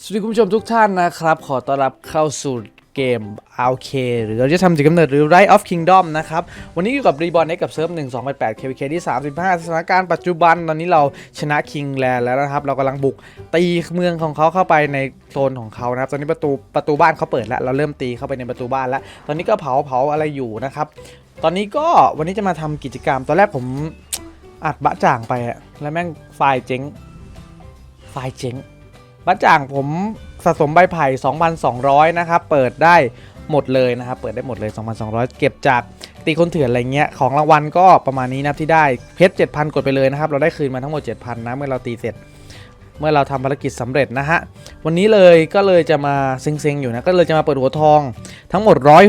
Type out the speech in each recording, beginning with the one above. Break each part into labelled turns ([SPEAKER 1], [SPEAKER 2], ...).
[SPEAKER 1] สวัสดีคุณผู้ชมทุกท่านนะครับ ขอต้อนรับเข้าสู่เกม RK หรือเราจะทำจุดกำเนิดหรือ Rise of Kingdom นะครับ วันนี้อยู่กับ Reborn X กับเซิร์ฟ 1 2 8 8 KVK ที่ 35 สถานการณ์ปัจจุบันตอนนี้เราชนะ Kingland แล้วนะครับ เรากำลังบุกตีเมืองของเขาเข้าไปในโซนของเขานะครับ ตอนนี้ประตูประตูบ้านเขาเปิดแล้ว เราเริ่มตีเข้าไปในประตูบ้านแล้ว ตอนนี้ก็เผาเผาอะไรอยู่นะครับ ตอนนี้ก็วันนี้จะมาทำกิจกรรม ตอนแรกผมอัดบะจ่างไปอะแล้วแม่งไฟล์เจ๊ง ไฟล์เจ๊ง บ้าจ่างผมสะสมใบไผ่ 2,200 นะครับ เปิดได้หมดเลยนะครับ เปิดได้หมดเลย 2,200 เก็บจากตีคนเถื่อนอะไรเงี้ย ของรางวัลก็ประมาณนี้นะที่ได้ เพชร 7,000 กดไปเลยนะครับ เราได้คืนมาทั้งหมด 7,000 นะ เมื่อเราตีเสร็จ เมื่อเราทำภารกิจสำเร็จนะฮะ วันนี้เลยก็เลยจะมาเซ็งๆ อยู่นะ ก็เลยจะมาเปิดหัวทองทั้งหมดร้อย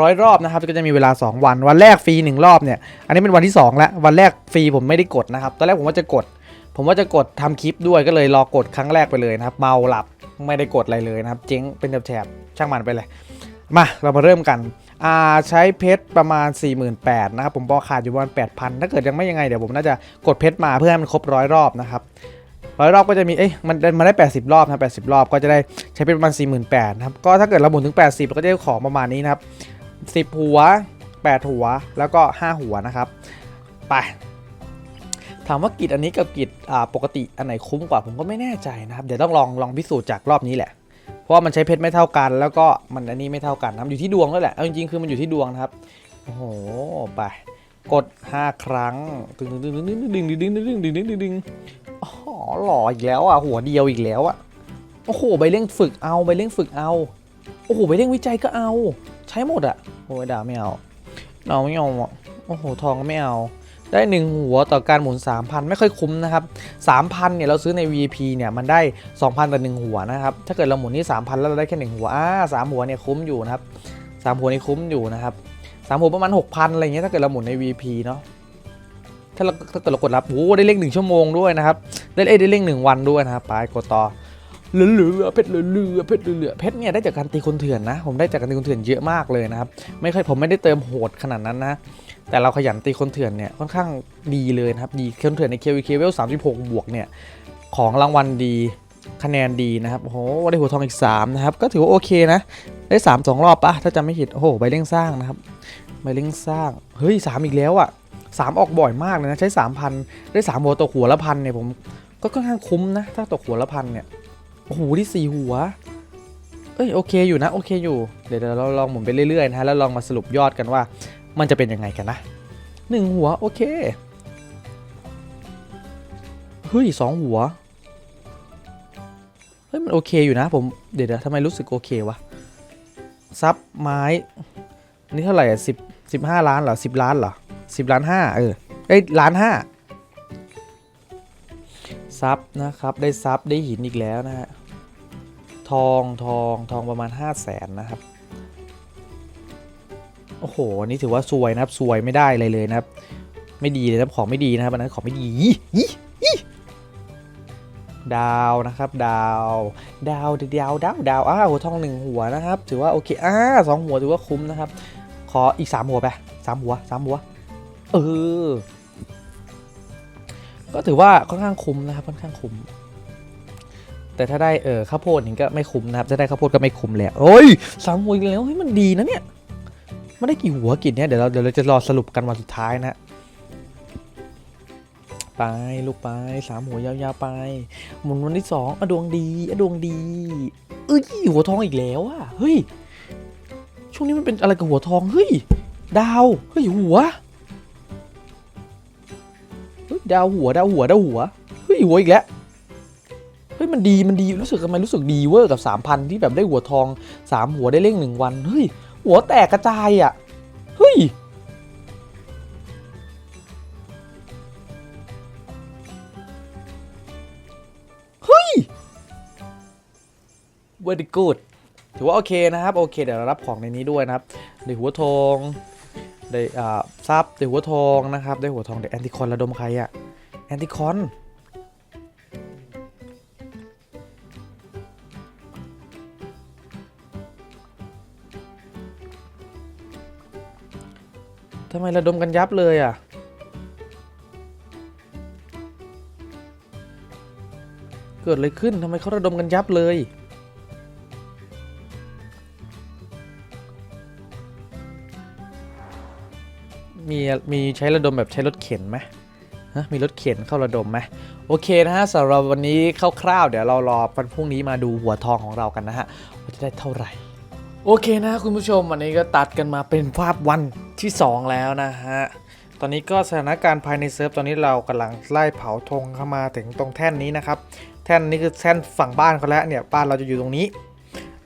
[SPEAKER 1] ร้อยรอบนะครับก็จะมีเวลา 2 วัน วันแรกฟรี1รอบเนี่ย อันนี้เป็นวันที่2แล้ว วันแรกฟรีผมไม่ได้กดนะครับ ตอนแรกผมว่าจะกด ผมว่าจะกดทำคลิปด้วยก็เลยรอกดครั้งแรกไปเลยนะครับ เมาหลับไม่ได้กดอะไรเลยนะครับ เจ๊งเป็นแถบช่างมันไปเลย มาเรามาเริ่มกันอ่าใช้เพชรประมาณ 48,000นะครับผมบอขาดอยู่ประมาณ8,000 ถ้าเกิดยังไม่ยังไงเดี๋ยวผมน่าจะกดเพชรมาเพื่อให้มันครบร้อยรอบนะครับร้อยรอบก็จะมี เอ้ยมันมันได้ 80 รอบนะ80 รอบก็จะได้ใช้เป็นประมาณ 48,000นะครับ ก็ถ้าเกิดเราหมุนถึง 80เราก็จะได้ของประมาณนี้นะครับ 10 หัว 8 หัว แล้วก็ 5 หัวนะครับ ไป ถามว่ากิจอันนี้กับกิจปกติอันไหนคุ้มกว่าผมก็ไม่แน่ใจนะครับ เดี๋ยวต้องลองลองพิสูจน์จากรอบนี้แหละ เพราะว่ามันใช้เพชรไม่เท่ากัน แล้วก็มันอันนี้ไม่เท่ากันนะอยู่ที่ดวงแล้วแหละเอาจริงๆคือมันอยู่ที่ดวงนะครับโอ้โหไปกด 5 ครั้งดึงดึงดึงดึงดึงดึงดึงดึงดึงดึงดึงดึงอ๋อหล่ออีกแล้วอะหัวเดียวอีกแล้วอะโอ้โหใบเร่งฝึกเอาใบเร่งฝึกเอาโอ้โหใบเร่งวิจัยก็เอา ใช้หมดอะโอ้ยด่าไม่เอาเราไม่เอาอะโอ้โหทองก็ไม่เอา ได้ 1 หัวต่อการหมุน 3,000 ไม่ค่อยคุ้มนะครับ 3,000 เนี่ยเราซื้อใน VP เนี่ยมันได้ 2,000 ต่อ 1 หัวนะครับ ถ้าเกิดเราหมุนที่ 3,000 แล้วเราได้แค่ 1 หัว อ่าสามหัวเนี่ยคุ้มอยู่นะครับสามหัวนี่คุ้มอยู่นะครับสามหัวประมาณ 6,000 อะไรเงี้ยถ้าเกิดเราหมุนใน VP เนาะถ้าเราถ้าเกิดเรากดรับโอ้ได้เลขหนึ่งชั่วโมงด้วยนะครับ ได้เลขได้เลขหนึ่งวันด้วยนะครับไปกดต่อเหลือๆเพชรเหลือๆเพชรเหลือๆเพชรเนี่ยได้จากการตีคนเถื่อนนะ ผมได้จากการตีคนเถื่อนเยอะมากเลยนะครับ ไม่เคยผมไม่ได้เติมโหดขนาดนั้นนะ แต่เราขยันตีคนเถื่อนเนี่ยค่อนข้างดีเลยนะครับดีคนเถื่อนใน KVK เคเวล36บวกเนี่ยของรางวัลดีคะแนนดีนะครับโอ้โหได้หัวทองอีก3นะครับก็ถือว่าโอเคนะ ได้ 3 2 รอบปะถ้าจำไม่ผิดโอ้โหใบเร่งสร้างนะครับใบเร่งสร้างเฮ้ย3อีกแล้วอะ่ะ3ออกบ่อยมากเลยนะใช้ 3,000 ได้ 3 หัวตกหัวละพันเนี่ยผมก็ค่อนข้างคุ้มนะ ถ้าตกหัวละพันเนี่ยโอ้โหที่ 4 หัว เอ้ยโอเคอยู่นะโอเคอยู่เดี๋ยวเราลองหมุนไปเรื่อยๆนะฮะแล้วลองมาสรุปยอดกันว่า มันจะเป็นยังไงกันนะหนึ่งหัว โอเคเฮ้ยสองหัวเฮ้ยมันโอเคอยู่นะผมเดี๋ยวทำไมรู้สึกโอเควะซับไม้นนี่เท่าไหร่อะสิบสิบห้าล้านเหรอสิบล้านเหรอสิบล้านห้าเออเอ้ยล้านห้าซับนะครับได้ซับได้หินอีกแล้วนะฮะทองทองทองประมาณห้าแสนนะครับ โอ้โหนี่ถือว่าซวยนะครับซวยไม่ได้เลยเลยนะครับ ไม่ดีเลยนะครับของไม่ดีนะครับอันนั้นของไม่ดีดาวนะครับดาว ดาวดาวดาวดาวอ้าวหัวทองหนึ่งหัวนะครับ ถือว่าโอเคอ่าสองหัวถือว่าคุ้มนะครับ ขออีกสามหัวไปสามหัวสามหัวเออก็ถือว่าค่อนข้างคุ้มนะครับค่อนข้างคุ้มแต่ถ้าได้เออข้าวโพดนี่ก็ไม่คุ้มนะครับถ้าได้ข้าวโพดก็ไม่คุ้มแล้วโอ้ยสามหัวอีกแล้วเฮ้ยมันดีนะเนี่ย ไม่ได้กี่หัวกินเนี่ยเดี๋ยวเราเดี๋ยวเราจะรอสรุปกันวันสุดท้ายนะไปลูกไปสามหัวยาวๆไป หมุนวันที่สองอะดวงดีอะดวงดีเอ้ยหัวทองอีกแล้วอะเฮ้ยช่วงนี้มันเป็นอะไรกับหัวทองเฮ้ยดาวเฮ้ยหัวเฮ้ยดาวหัวดาวหัวดาวหัวเฮ้ยหัวอีกแล้วเฮ้ยมันดีมันดีรู้สึกทำไมรู้สึกดีเวอร์กับ3,000ที่แบบได้หัวทองสามหัวได้เลขหนึ่งวันเฮ้ย หัวแตกกระจายอะ เฮ้ย เฮ้ย very good ถือว่าโอเคนะครับ โอเค เดี๋ยวเรารับของในนี้ด้วยนะครับได้หัวทองได้อ่าซับได้หัวทองนะครับได้หัวทองได้แอนติคอนระดมใครอะแอนติคอน ทำไมระดมกันยับเลยอะ เกิดอะไรขึ้นทำไมเขาระดมกันยับเลย มีมีใช้ระดมแบบใช้รถเข็นไหมฮะมีรถเข็นเข้าระดมไหมโอเคนะฮะสำหรับวันนี้คร่าวๆเดี๋ยวเรารอวันพรุ่งนี้มาดูหัวทองของเรากันนะฮะว่าจะได้เท่าไหร่ โอเคนะคุณผู้ชมวันนี้ก็ตัดกันมาเป็นภาพวัน ที่ 2 แล้วนะฮะ ตอนนี้ก็สถานการณ์ภายในเซิร์ฟตอนนี้เรากำลังไล่เผาธงเข้ามาถึงตรงแท่นนี้นะครับ แท่นนี้คือแท่นฝั่งบ้านเขาแล้วเนี่ยบ้านเราจะอยู่ตรงนี้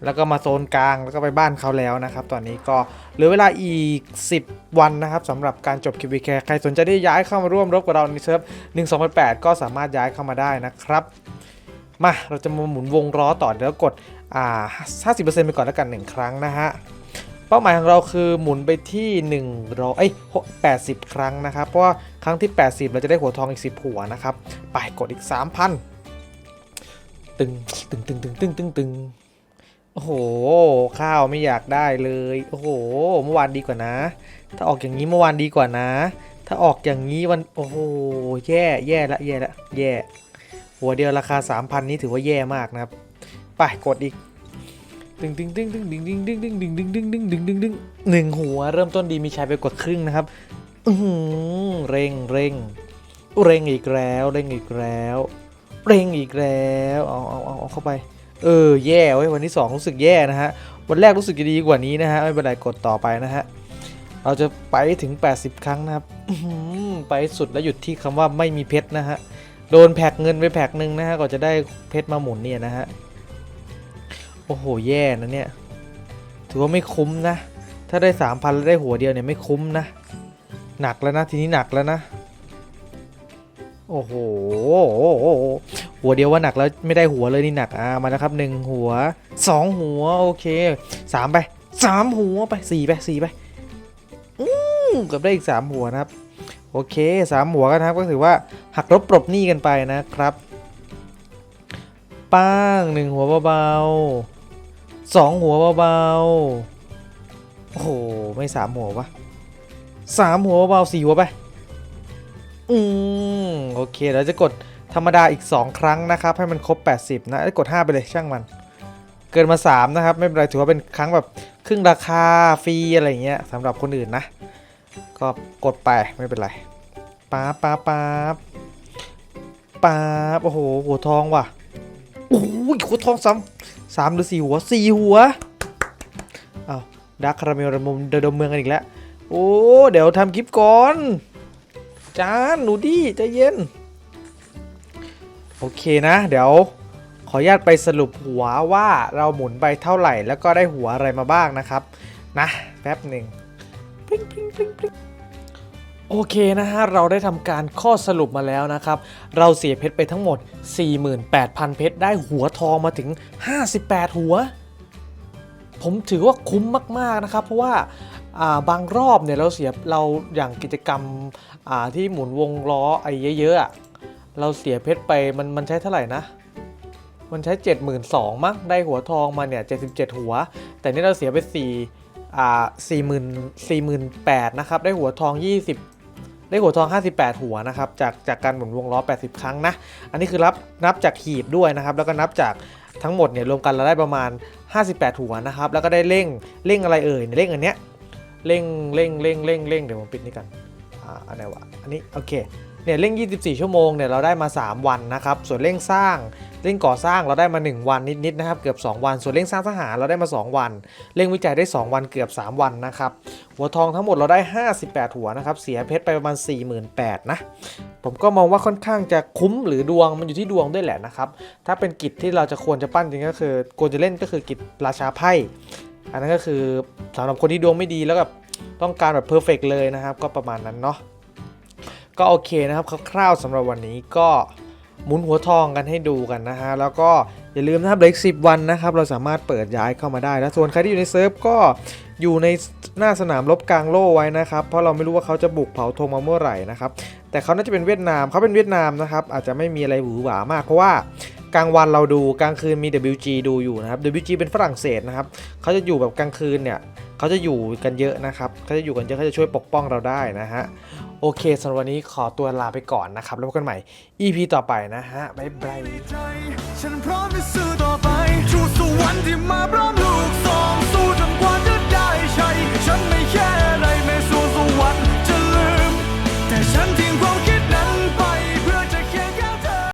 [SPEAKER 1] แล้วก็มาโซนกลางแล้วก็ไปบ้านเขาแล้วนะครับ ตอนนี้ก็เหลือเวลาอีก 10 วันนะครับสำหรับการจบคิวบีแคใครสนใจที่ย้ายเข้ามาร่วมรบกับเราในเซิร์ฟ1 2 8ก็สามารถย้ายเข้ามาได้นะครับมาเราจะมาหมุนวงล้อต่อเดี๋ยวกดอ่า50%ไปก่อนแล้วกัน 1 ครั้งนะฮะ เป้าหมายของเราคือหมุนไปที่100เอ้ย80 ครั้งนะครับ เพราะว่าครั้งที่ 80 เราจะได้หัวทองอีก 10 หัวนะครับ ไปกดอีก 3,000 ตึงตึงตึงตึงตึงตึงตึงโอ้โห ข้าวไม่อยากได้เลย โอ้โห เมื่อวานดีกว่านะ ถ้าออกอย่างนี้เมื่อวานดีกว่านะ ถ้าออกอย่างนี้วัน โอ้โห แย่ แย่ละ แย่ละ แย่ หัวเดียวราคา 3,000 นี้ถือว่าแย่มากนะครับ ไป กดอีก ดึงดึงดึงดึงดึงดึงดึงดึงดึงดึงดึงดึงดึงดึงดึงหนึ่งหัวเริ่มต้นดีมีชายไปกว่าครึ่งนะครับอืเร่งเร่งเร่งอีกแล้วเร่งอีกแล้ว เร่งอีกแล้วเอาเอาเอาเอาเข้าไป เออแย่เว้ยวันที่สองรู้สึกแย่นะฮะวันแรกรู้สึกจะดีกว่านี้นะฮะไม่เป็นไรกดต่อไปนะฮะเราจะไปถึง 80 ครั้งนะครับไปสุดแล้วหยุดที่คำว่าไม่มีเพชรนะฮะโดนแพ็กเงินไปแพ็กหนึ่งนะฮะก็จะได้เพชรมาหมุนเนี่ยนะฮะ โอ้โห แย่นะเนี่ย ถือว่าไม่คุ้มนะ ถ้าได้สามพันแล้วได้หัวเดียวเนี่ยไม่คุ้มนะ หนักแล้วนะ ทีนี้หนักแล้วนะ โอ้โห หัวเดียวว่าหนักแล้วไม่ได้หัวเลยนี่หนัก อ่า มาแล้วครับหนึ่งหัวสองหัว โอเคสามไปสามหัวไปสี่ไปสี่ไป อืมเกับได้อีกสามหัวนะครับ โอเคสามหัวกันนะครับ ก็ถือว่าหักลบปลบหนี้กันไปนะครับป้างหนึ่งหัวเบาๆ สองหัวเบาๆ โอ้โห ไม่สามหัววะสามหัวเบาๆสี่หัวไป อืม โอเคเราจะกดธรรมดาอีก 2 ครั้งนะครับ ให้มันครบ 80 นะกด 5 ไปเลยช่างมัน เกินมา 3 นะครับ ไม่เป็นไรถือว่าเป็นครั้งแบบครึ่งราคาฟรีอะไรเงี้ยสำหรับคนอื่นนะ ก็กดไปไม่เป็นไรป๊าป๊าป๊าป๊าโอ้โหหัวทองว่ะโอ้ยหัวทองซ้ำ สามหรือสี่หัวสี่หัวเอาดักคาราเมลระมุมเดิมเมืองกันอีกแล้ว โอ้ เดี๋ยวทำคลิปก่อน จานหนูดิใจเย็น โอเคนะ เดี๋ยว ขออนุญาตไปสรุปหัวว่าเราหมุนไปเท่าไหร่ แล้วก็ได้หัวอะไรมาบ้างนะครับ นะ แป๊บหนึ่งปริ้งปริ้งปริ้งปริ้ง โอเคนะฮะ เราได้ทำการข้อสรุปมาแล้วนะครับ เราเสียเพชรไปทั้งหมด 48,000 เพชรได้หัวทองมาถึง 58 หัว ผมถือว่าคุ้มมาก ๆ นะครับ เพราะว่าาบางรอบเนี่ยเราเสียเราอย่างกิจกรรมที่หมุนวงล้อไอ้เยอะๆเราเสียเพชรไปมันมันใช้เท่าไหร่นะ มันใช้ 72,000มั้งได้หัวทองมาเนี่ย77 หัว แต่นี่เราเสียไป 4 อ่า40,000 48, นะครับ ได้หัวทอง 20 ได้หัวทอง 58 หัวนะครับ จากจากการหมุนวงล้อ 80 ครั้งนะ อันนี้คือรับนับจากหีบด้วยนะครับ แล้วก็นับจากทั้งหมดเนี่ยรวมกันเราได้ประมาณ 58 หัวนะครับ แล้วก็ได้เร่งเร่งอะไรเอ่ยเนี่ยเร่งอันเนี้ยเร่งเร่งเร่งเร่งเร่งเดี๋ยวผมปิดนี่กันอ่าอันไหนวะอันนี้โอเค เนี่ยเร่ง 24 ชั่วโมงเนี่ยเราได้มา 3 วันนะครับ ส่วนเร่งสร้างเร่งก่อสร้างเราได้มา 1 วันนิดๆนะครับเกือบ 2 วัน ส่วนเร่งสร้างทหารเราได้มา 2 วัน เร่งวิจัยได้ 2 วันเกือบ 3 วันนะครับหัวทองทั้งหมดเราได้ 58 หัวนะครับเสียเพชรไปประมาณ 48,000นะผมก็มองว่าค่อนข้างจะคุ้มหรือดวงมันอยู่ที่ดวงด้วยแหละนะครับถ้าเป็นกิจที่เราจะควรจะปั้นจริงก็คือควรจะเล่นก็คือกิจราชาไพ่อันนั้นก็คือสำหรับคนที่ดวงไม่ดีแล้วแบบต้องการแบบเพอร์เฟกเลยนะครับก็ประมาณนั้นเนาะ ก็โอเคนะครับคร่าวๆสำหรับวันนี้ก็หมุนหัวทองกันให้ดูกันนะฮะ แล้วก็อย่าลืมนะครับเหลืออีกสิวันนะครับ เราสามารถเปิดย้ายเข้ามาได้ แล้วส่วนใครที่อยู่ในเซิร์ฟก็อยู่ในหน้าสนามรบกลางโล่ไว้นะครับ เพราะเราไม่รู้ว่าเขาจะบุกเผาธงมาเมื่อไหร่นะครับ แต่เขาน่าจะเป็นเวียดนามเขาเป็นเวียดนามนะครับ อาจจะไม่มีอะไรหวือหวามาก เพราะว่ากลางวันเราดูกลางคืนมี WG ดูอยู่นะครับ WG เป็นฝรั่งเศสนะครับเขาจะอยู่แบบกลางคืนเนี่ยเขาจะอยู่กันเยอะนะครับเขาจะอยู่กันเยอะเขาจะช่วยปกป้องเราได้นะฮะ โอเคสำหรับวันนี้ขอตัวลาไปก่อนนะครับ แล้วพบกันใหม่ EP ต่อไปนะฮะ บ๊ายบาย
[SPEAKER 2] ฉันพร้อมจะสู้ต่อไปชูสวรรค์ที่มาพร้อมลูกสอง